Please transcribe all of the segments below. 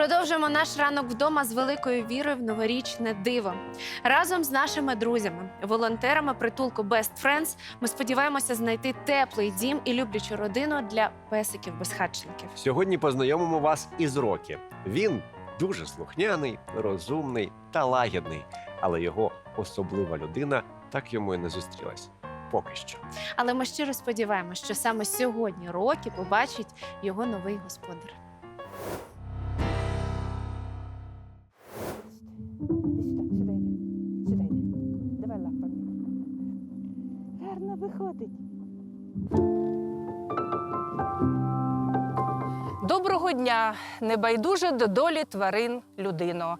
Продовжуємо наш ранок вдома з великою вірою в новорічне диво. Разом з нашими друзями, волонтерами притулку Best Friends, ми сподіваємося знайти теплий дім і люблячу родину для песиків безхатченків. Сьогодні познайомимо вас із Рокі. Він дуже слухняний, розумний та лагідний, але його особлива людина так йому і не зустрілась. Поки що. Але ми щиро сподіваємося, що саме сьогодні Рокі побачить його новий господар. Гарно виходить. Доброго дня, небайдужа до долі тварин людино.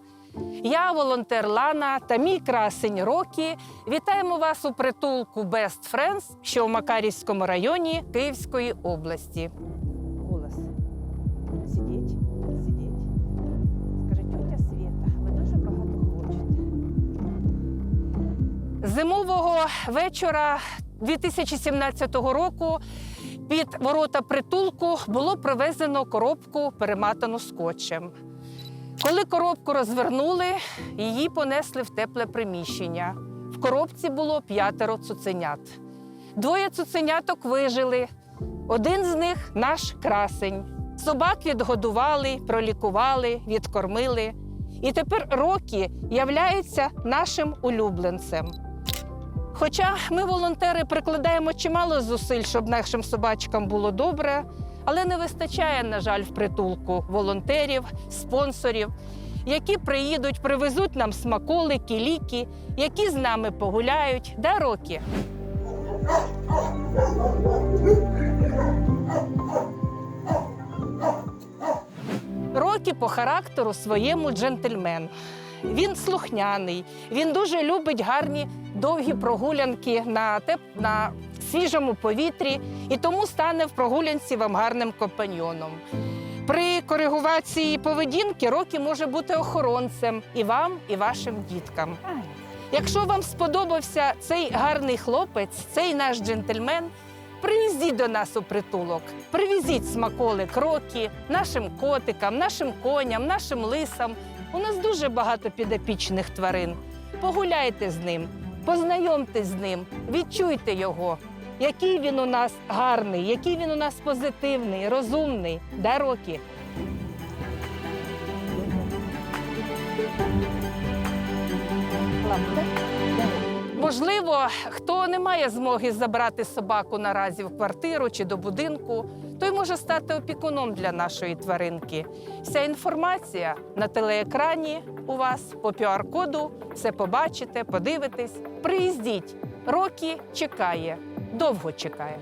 Я, волонтер Лана та мій красень Рокі вітаємо вас у притулку Best Friends, що в Макарівському районі Київської області. Голос. Сидіть, сидіть. Скажи, тетя Свєта, Зимового вечора 2017 року під ворота притулку було привезено коробку, перематану скотчем. Коли коробку розвернули, її понесли в тепле приміщення. В коробці було п'ятеро цуценят. Двоє цуценяток вижили. Один з них наш красень. Собак відгодували, пролікували, відкормили. І тепер Рокі являється нашим улюбленцем. Хоча ми, волонтери, прикладаємо чимало зусиль, щоб нашим собачкам було добре, але не вистачає, на жаль, в притулку волонтерів, спонсорів, які приїдуть, привезуть нам смаколики, ліки, які з нами погуляють. Да, Рокі? Рокі по характеру своєму джентльмен. Він слухняний, він дуже любить гарні довгі прогулянки на, теп... на свіжому повітрі і тому стане в прогулянці вам гарним компаньйоном. При коригувації поведінки Рокі може бути охоронцем і вам, і вашим діткам. Якщо вам сподобався цей гарний хлопець, цей наш джентльмен, приїздіть до нас у притулок, привізіть смаколик Рокі, нашим котикам, нашим коням, нашим лисам. У нас дуже багато підопічних тварин. Погуляйте з ним, познайомтесь з ним, відчуйте його, який він у нас гарний, який він у нас позитивний, розумний. Да, Рокі? Можливо, хто не має змоги забрати собаку наразі в квартиру чи до будинку, той може стати опікуном для нашої тваринки. Вся інформація на телеекрані у вас по QR-коду. Все побачите, подивитесь. Приїздіть. Рокі чекає, довго чекає.